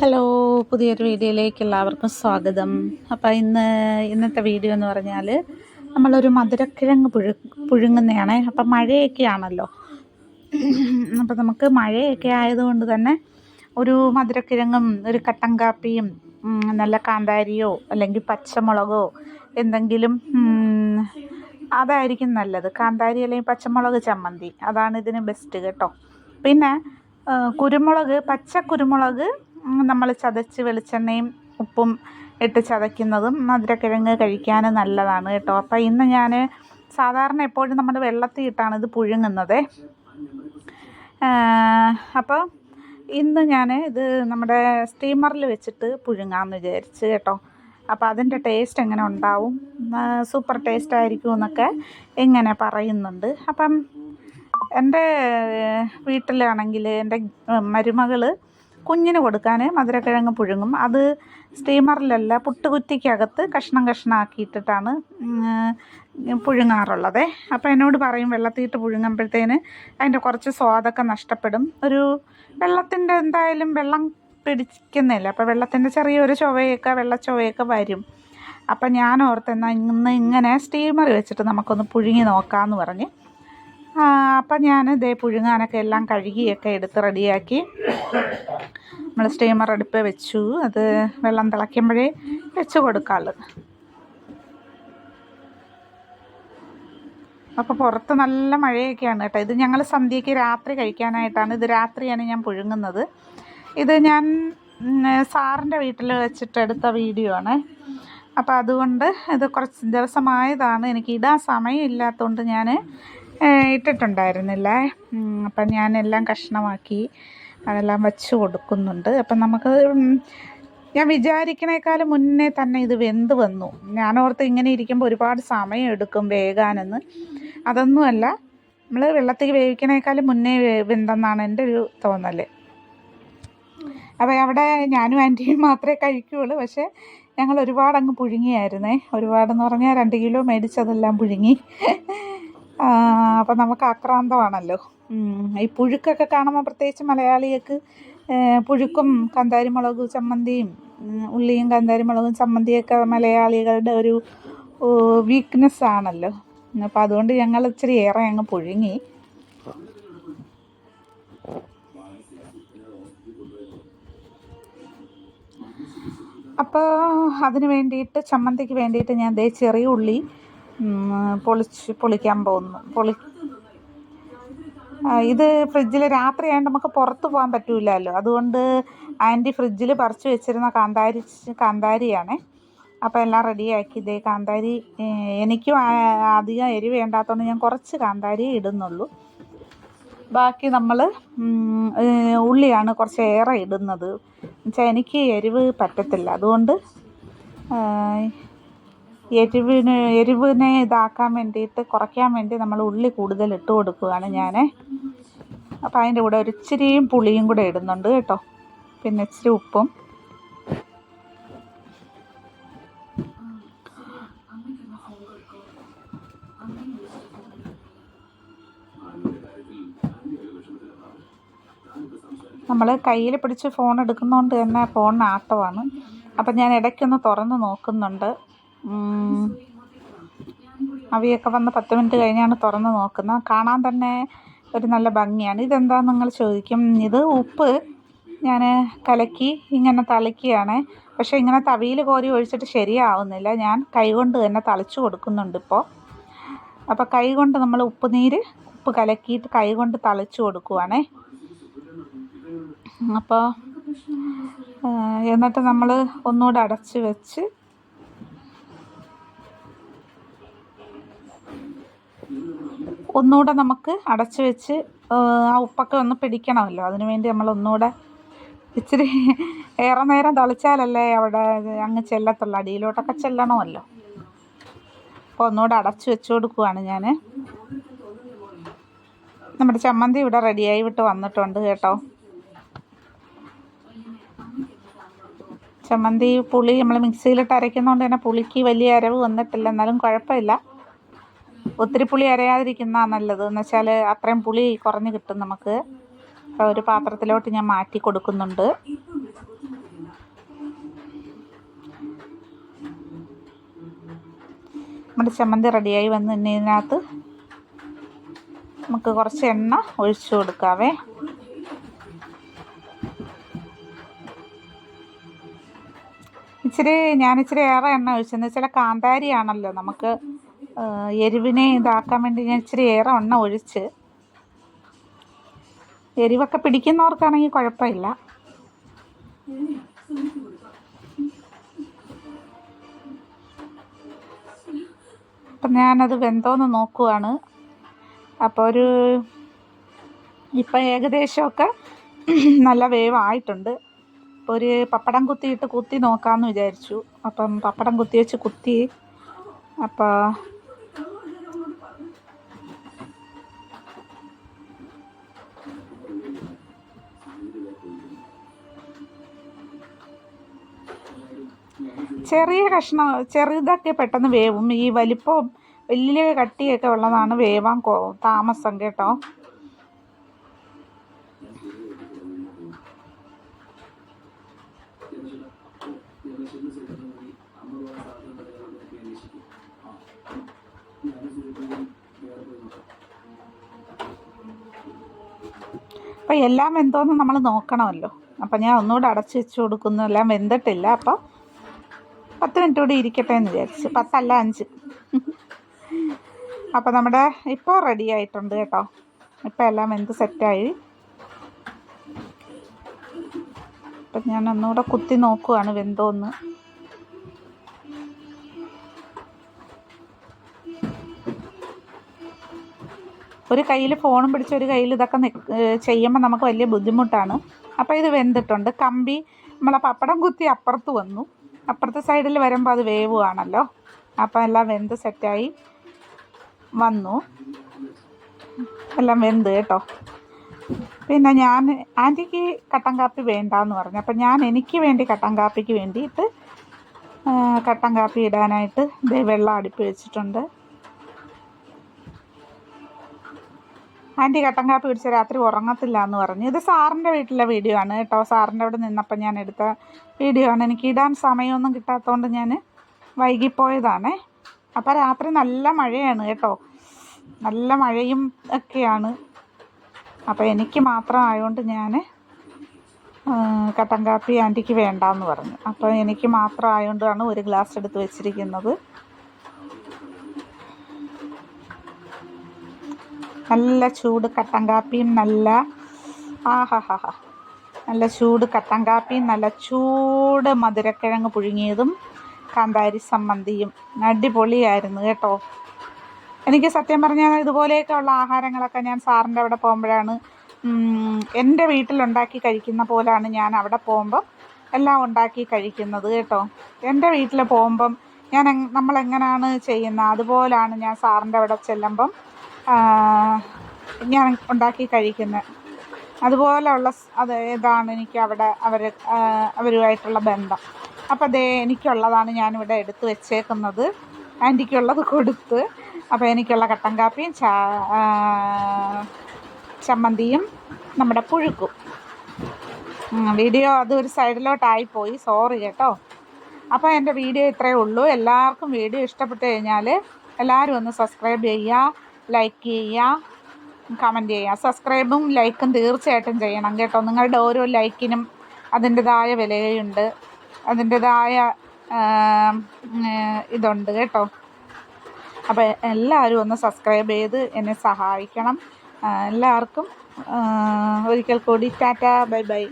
Hello പുതിയൊരു വീഡിയോയിലേക്ക് എല്ലാവർക്കും സ്വാഗതം. അപ്പോൾ ഇന്ന് ഇന്നത്തെ വീഡിയോ എന്ന് പറഞ്ഞാൽ നമ്മളൊരു മധുരക്കിഴങ്ങ് പുഴു പുഴുങ്ങുന്നതാണ് അപ്പം മഴയൊക്കെ ആണല്ലോ അപ്പോൾ നമുക്ക് മഴയൊക്കെ ആയതുകൊണ്ട് തന്നെ ഒരു മധുരക്കിഴങ്ങും ഒരു കട്ടൻ കാപ്പിയും നല്ല കാന്താരിയോ അല്ലെങ്കിൽ പച്ചമുളകോ എന്തെങ്കിലും അതായിരിക്കും നല്ലത്. കാന്താരി അല്ലെങ്കിൽ പച്ചമുളക് ചമ്മന്തി. അതാണ് ഇതിന് ബെസ്റ്റ് കേട്ടോ. പിന്നെ കുരുമുളക് പച്ച കുരുമുളക് നമ്മൾ ചതച്ച് വെളിച്ചെണ്ണയും ഉപ്പും ഇട്ട് ചതയ്ക്കുന്നതും മധുരക്കിഴങ്ങ് കഴിക്കാൻ നല്ലതാണ് കേട്ടോ. അപ്പോൾ ഇന്ന് ഞാൻ സാധാരണ എപ്പോഴും നമ്മൾ വെള്ളത്തിൽ ഇട്ടാണ് ഇത് പുഴുങ്ങുന്നത്. അപ്പോൾ ഇന്ന് ഞാൻ ഇത് നമ്മുടെ സ്റ്റീമറിൽ വെച്ചിട്ട് പുഴുങ്ങാമെന്ന് വിചാരിച്ച് കേട്ടോ. അപ്പോൾ അതിന്റെ ടേസ്റ്റ് എങ്ങനെ ഉണ്ടാവും? സൂപ്പർ ടേസ്റ്റ് ആയിരിക്കും എന്നൊക്കെ ഇങ്ങനെ പറയുന്നുണ്ട്. അപ്പം എന്റെ വീട്ടിലാണെങ്കിൽ എന്റെ മരുമകൾ കുഞ്ഞിന് കൊടുക്കാൻ മധുരക്കിഴങ്ങ് പുഴുങ്ങും. അത് സ്റ്റീമറിലല്ല പുട്ടുകുറ്റിക്കകത്ത് കഷ്ണം കഷ്ണമാക്കിയിട്ടിട്ടാണ് പുഴുങ്ങാറുള്ളത്. അപ്പോൾ എന്നോട് പറയും വെള്ളത്തിയിട്ട് പുഴുങ്ങുമ്പോഴത്തേന് അതിന്റെ കുറച്ച് സ്വാദൊക്കെ നഷ്ടപ്പെടും. ഒരു വെള്ളത്തിന്റെ എന്തായാലും വെള്ളം പിടിക്കുന്നില്ല അപ്പോൾ വെള്ളത്തിന്റെ ചെറിയൊരു ചുവയൊക്കെ വെള്ള ചുവയൊക്കെ വരും. അപ്പം ഞാൻ ഓർത്തെന്നാൽ ഇന്ന് ഇങ്ങനെ സ്റ്റീമർ വെച്ചിട്ട് നമുക്കൊന്ന് പുഴുങ്ങി നോക്കാമെന്ന് പറഞ്ഞ് അപ്പം ഞാൻ ഇതേ പുഴുങ്ങാനൊക്കെ എല്ലാം കഴുകിയൊക്കെ എടുത്ത് റെഡിയാക്കി. നമ്മൾ സ്റ്റീമർ അടുപ്പ് വെച്ചു. അത് വെള്ളം തിളയ്ക്കുമ്പോഴേ വെച്ച് കൊടുക്കാൾ അപ്പോൾ പുറത്ത് നല്ല മഴയൊക്കെയാണ് കേട്ടോ. ഇത് ഞങ്ങൾ സന്ധ്യയ്ക്ക് രാത്രി കഴിക്കാനായിട്ടാണ്. ഇത് രാത്രിയാണ് ഞാൻ പുഴുങ്ങുന്നത്. ഇത് ഞാൻ സാറിന്റെ വീട്ടിൽ വെച്ചിട്ട് എടുത്ത വീഡിയോ ആണ്. അപ്പോൾ അതുകൊണ്ട് ഇത് കുറച്ച് ദിവസമായതാണ്. എനിക്ക് ഇടാൻ സമയമില്ലാത്തതുകൊണ്ട് ഞാൻ ഇട്ടിട്ടുണ്ടായിരുന്നില്ല? അപ്പം ഞാൻ എല്ലാം കഷ്ണമാക്കി അതെല്ലാം വച്ച് കൊടുക്കുന്നുണ്ട്. അപ്പം നമുക്ക് ഞാൻ വിചാരിക്കണേക്കാളും മുന്നേ തന്നെ ഇത് വെന്ത് വന്നു. ഞാൻ ഓർത്ത് ഇങ്ങനെ ഇരിക്കുമ്പോൾ ഒരുപാട് സമയം എടുക്കും വേകാനെന്ന്. അതൊന്നുമല്ല നമ്മൾ വെള്ളത്തിൽ വേവിക്കണേക്കാളും മുന്നേ വെന്തെന്നാണ് എന്റെ ഒരു തോന്നൽ അപ്പോൾ അവിടെ ഞാനും ആന്റിയും മാത്രമേ കഴിക്കുകയുള്ളൂ പക്ഷേ ഞങ്ങൾ ഒരുപാട് അങ്ങ് പുഴുങ്ങിയായിരുന്നേ. ഒരുപാടെന്ന് പറഞ്ഞാൽ രണ്ട് കിലോ മേടിച്ചതെല്ലാം പുഴുങ്ങി. അപ്പം നമുക്ക് ആക്രാന്തമാണല്ലോ. ഈ പുഴുക്കൊക്കെ കാണുമ്പോൾ പ്രത്യേകിച്ച് മലയാളികൾക്ക് പുഴുക്കും കാന്താരിമുളക് ചമ്മന്തിയും ഉള്ളിയും കാന്താരിമുളകും ചമ്മന്തിയൊക്കെ മലയാളികളുടെ ഒരു വീക്ക്നെസ് ആണല്ലോ. അപ്പം അതുകൊണ്ട് ഞങ്ങൾ ഇച്ചിരി ഏറെ അങ്ങ് പുഴുങ്ങി. അപ്പോൾ അതിന് വേണ്ടിയിട്ട് ചമ്മന്തിക്ക് വേണ്ടിയിട്ട് ഞാൻ ദേ ചെറിയ ഉള്ളി പൊളിച്ച് പൊളിക്കാൻ പോകുന്നു. പൊളി ഇത് ഫ്രിഡ്ജിൽ രാത്രി ആയതുകൊണ്ട് നമുക്ക് പുറത്ത് പോകാൻ പറ്റൂലല്ലോ. അതുകൊണ്ട് ആന്റി ഫ്രിഡ്ജിൽ പറിച്ച് വെച്ചിരുന്ന കാന്താരി കാന്താരിയാണേ. അപ്പോൾ എല്ലാം റെഡിയാക്കി ഇതേ കാന്താരി എനിക്കും അധികം എരിവ് വേണ്ടാത്തതുകൊണ്ട് ഞാൻ കുറച്ച് കാന്താരി ഇടുന്നുള്ളൂ. ബാക്കി നമ്മൾ ഉള്ളിയാണ് കുറച്ച് ഏറെ ഇടുന്നത്. എന്നുവെച്ചാൽ എനിക്ക് എരിവ് പറ്റത്തില്ല. അതുകൊണ്ട് എരിവിന് എരിവിനെ ഇതാക്കാൻ വേണ്ടിയിട്ട് കുറയ്ക്കാൻ വേണ്ടി നമ്മൾ ഉള്ളി കൂടുതൽ ഇട്ട് കൊടുക്കുകയാണ് ഞാൻ അപ്പോൾ അതിന്റെ കൂടെ ഒരു ഇച്ചിരിയും പുളിയും കൂടെ ഇടുന്നുണ്ട് കേട്ടോ. പിന്നെ ഇച്ചിരി ഉപ്പും. നമ്മൾ കയ്യിൽ പിടിച്ച് ഫോൺ എടുക്കുന്നതുകൊണ്ട് തന്നെ ഫോണിന് ആട്ടമാണ് അപ്പം ഞാൻ ഇടയ്ക്കൊന്ന് തുറന്ന് നോക്കുന്നുണ്ട്. അവിയൊക്കെ വന്ന് പത്ത് മിനിറ്റ് കഴിഞ്ഞാണ് തുറന്ന് നോക്കുന്നത്. കാണാൻ തന്നെ ഒരു നല്ല ഭംഗിയാണ്. ഇതെന്താന്ന് നിങ്ങൾ ചോദിക്കും? ഇത് ഉപ്പ് ഞാൻ കലക്കി ഇങ്ങനെ തളിക്കുകയാണ്. പക്ഷേ ഇങ്ങനെ തവിയിൽ കോരി ഒഴിച്ചിട്ട് ശരിയാവുന്നില്ല. ഞാൻ കൈകൊണ്ട് തന്നെ തളിച്ചു കൊടുക്കുന്നുണ്ട് ഇപ്പോൾ അപ്പോൾ കൈ കൊണ്ട് നമ്മൾ ഉപ്പ് നീര് ഉപ്പ് കലക്കിയിട്ട് കൈ കൊണ്ട് തളിച്ചു കൊടുക്കുവാണേ. അപ്പോൾ എന്നിട്ട് നമ്മൾ ഒന്നുകൂടെ അടച്ച് വെച്ച് ഒന്നുകൂടെ നമുക്ക് അടച്ചു വെച്ച് ആ, ഉപ്പൊക്കെ ഒന്ന് പിടിക്കണമല്ലോ. അതിന് വേണ്ടി നമ്മൾ ഒന്നുകൂടെ ഇച്ചിരി ഏറെ നേരം തളിച്ചാലല്ലേ അവിടെ അങ്ങ് ചെല്ലത്തുള്ളൂ. അടിയിലോട്ടൊക്കെ ചെല്ലണമല്ലോ. അപ്പോൾ ഒന്നുകൂടെ അടച്ചു വെച്ചു കൊടുക്കുവാണ് ഞാൻ നമ്മുടെ ചമ്മന്തി ഇവിടെ റെഡിയായി വിട്ട് വന്നിട്ടുണ്ട് കേട്ടോ. ചമ്മന്തി പുളി നമ്മൾ മിക്സിയിലിട്ട് അരയ്ക്കുന്നതുകൊണ്ട് തന്നെ പുളിക്ക് വലിയ അരവ് വന്നിട്ടില്ല. എന്നാലും കുഴപ്പമില്ല. ഒത്തിരി പുളി അരയാതിരിക്കുന്ന നല്ലത്. എന്ന് വെച്ചാൽ അത്രയും പുളി കുറഞ്ഞ് കിട്ടും നമുക്ക്. അപ്പോൾ ഒരു പാത്രത്തിലോട്ട് ഞാൻ മാറ്റി കൊടുക്കുന്നുണ്ട്. നമ്മുടെ ചമ്മന്തി റെഡിയായി വന്ന് ഇതിനകത്ത് നമുക്ക് കുറച്ച് എണ്ണ ഒഴിച്ചു കൊടുക്കാവേ. ഇച്ചിരി ഞാൻ ഇച്ചിരി ഏറെ എണ്ണ ഒഴിച്ചെന്ന് വെച്ചാൽ കാന്താരിയാണല്ലോ നമുക്ക് എരിവിനെ ഇതാക്കാൻ വേണ്ടി ഞാൻ ഇച്ചിരി ഏറെ എണ്ണ ഒഴിച്ച് എരിവൊക്കെ പിടിക്കുന്നവർക്കാണെങ്കിൽ കുഴപ്പമില്ല. അപ്പം ഞാനത് വെന്തോന്ന് നോക്കുവാണ്. അപ്പോൾ ഒരു ഇപ്പം ഏകദേശമൊക്കെ നല്ല വേവായിട്ടുണ്ട്. ഒരു പപ്പടം കുത്തിയിട്ട് കുത്തി നോക്കാമെന്ന് വിചാരിച്ചു. അപ്പം പപ്പടം കുത്തി വെച്ച് കുത്തി. അപ്പോൾ ചെറിയ കഷ്ണം ചെറുതൊക്കെ പെട്ടെന്ന് വേവും. ഈ വലിപ്പം വലിയ കട്ടിയൊക്കെ ഉള്ളതാണ് വേവാൻ താമസം കേട്ടോ. അപ്പം എല്ലാം എന്തോന്ന് നമ്മൾ നോക്കണമല്ലോ. അപ്പം ഞാൻ ഒന്നുകൂടെ അടച്ചു വെച്ച് കൊടുക്കുന്നു. എല്ലാം വെന്തിട്ടില്ല. അപ്പം പത്ത് മിനിറ്റ് കൂടി ഇരിക്കട്ടെ എന്ന് വിചാരിച്ചു. പത്തല്ല അഞ്ച്. അപ്പോൾ നമ്മുടെ ഇപ്പോൾ റെഡി ആയിട്ടുണ്ട് കേട്ടോ. ഇപ്പം എല്ലാം എന്ത് സെറ്റായി അപ്പം ഞാൻ ഒന്നുകൂടെ കുത്തി നോക്കുവാണ് വെന്തോന്ന്. ഒരു കയ്യിൽ ഫോണും പിടിച്ച് ഒരു കയ്യിൽ ഇതൊക്കെ ചെയ്യുമ്പോൾ നമുക്ക് വലിയ ബുദ്ധിമുട്ടാണ്. അപ്പോൾ ഇത് വെന്തിട്ടുണ്ട്. കമ്പി നമ്മളെ പപ്പടം കുത്തി അപ്പുറത്ത് വന്നു. അപ്പുറത്തെ സൈഡിൽ വരുമ്പോൾ അത് വേവുകയാണല്ലോ അപ്പം എല്ലാം വെന്ത് സെറ്റായി വന്നു. എല്ലാം വെന്ത് കേട്ടോ. പിന്നെ ഞാൻ ആന്റിക്ക് കട്ടൻ കാപ്പി വേണ്ടാന്ന് പറഞ്ഞു. അപ്പം ഞാൻ എനിക്ക് വേണ്ടി കട്ടൻ കാപ്പിക്ക് വേണ്ടിയിട്ട് കട്ടൻ കാപ്പി ഇടാനായിട്ട് വെള്ളം അടുപ്പ് വെച്ചിട്ടുണ്ട്. ആന്റി കട്ടൻ കാപ്പി പിടിച്ച രാത്രി ഉറങ്ങത്തില്ല എന്ന് പറഞ്ഞു. ഇത് സാറിന്റെ വീട്ടിലെ വീഡിയോ ആണ് കേട്ടോ. സാറിന്റെ അവിടെ നിന്നപ്പോൾ ഞാൻ എടുത്ത വീഡിയോ ആണ്. എനിക്ക് ഇടാൻ സമയമൊന്നും കിട്ടാത്തതുകൊണ്ട് ഞാൻ വൈകിപ്പോയതാണേ. അപ്പോൾ രാത്രി നല്ല മഴയാണ് കേട്ടോ. നല്ല മഴയും ഒക്കെയാണ്. അപ്പോൾ എനിക്ക് മാത്രം ആയതുകൊണ്ട് ഞാൻ കട്ടൻ കാപ്പി ആന്റിക്ക് വേണ്ടാന്ന് പറഞ്ഞു. അപ്പോൾ എനിക്ക് മാത്രം ആയതുകൊണ്ടാണ് ഒരു ഗ്ലാസ് എടുത്ത് വെച്ചിരിക്കുന്നത്. നല്ല ചൂട് കട്ടൻ കാപ്പിയും നല്ല ആഹാഹാ നല്ല ചൂട് കട്ടൻ കാപ്പിയും നല്ല ചൂട് മധുരക്കിഴങ്ങ് പുഴുങ്ങിയതും കാന്താരി സമ്മന്തിയും അടിപൊളിയായിരുന്നു കേട്ടോ. എനിക്ക് സത്യം പറഞ്ഞാൽ ഇതുപോലെയൊക്കെ ഉള്ള ആഹാരങ്ങളൊക്കെ ഞാൻ സാറിന്റെ അവിടെ പോകുമ്പോഴാണ് എന്റെ വീട്ടിലുണ്ടാക്കി കഴിക്കുന്ന പോലാണ് ഞാൻ അവിടെ പോകുമ്പം എല്ലാം ഉണ്ടാക്കി കഴിക്കുന്നത് കേട്ടോ. എന്റെ വീട്ടിൽ പോകുമ്പം ഞാൻ നമ്മളെങ്ങനെയാണ് ചെയ്യുന്നത്? അതുപോലാണ് ഞാൻ സാറിന്റെ അവിടെ ചെല്ലുമ്പം ഞാൻ ഉണ്ടാക്കി കഴിക്കുന്നത് അതുപോലെയുള്ള അത് ഇതാണ് എനിക്ക് അവിടെ അവർ അവരുമായിട്ടുള്ള ബന്ധം. അപ്പോൾ അതേ എനിക്കുള്ളതാണ് ഞാനിവിടെ എടുത്ത് വെച്ചേക്കുന്നത്. ആന്റിക്കുള്ളത് കൊടുത്ത്. അപ്പോൾ എനിക്കുള്ള കട്ടൻ കാപ്പിയും ചാ ചമ്മന്തിയും നമ്മുടെ പുഴുക്കും. വീഡിയോ അത് ഒരു സൈഡിലോട്ടായിപ്പോയി. സോറി കേട്ടോ. അപ്പോൾ എന്റെ വീഡിയോ ഇത്രയേ ഉള്ളൂ. എല്ലാവർക്കും വീഡിയോ ഇഷ്ടപ്പെട്ട് കഴിഞ്ഞാൽ എല്ലാവരും ഒന്ന് സബ്സ്ക്രൈബ് ചെയ്യുക. ലൈക്ക് ചെയ്യുക കമന്റ് ചെയ്യുക. സബ്സ്ക്രൈബും ലൈക്കും തീർച്ചയായിട്ടും ചെയ്യണം കേട്ടോ. നിങ്ങളുടെ ഓരോ ലൈക്കിനും അതിന്റെതായ വിലയുണ്ട്. അതിന്റെതായ ഇതുണ്ട് കേട്ടോ. അപ്പോൾ എല്ലാവരും ഒന്ന് സബ്സ്ക്രൈബ് ചെയ്ത് എന്നെ സഹായിക്കണം. എല്ലാവർക്കും ഒരിക്കൽ കൂടി ടാറ്റ ബൈ ബൈ.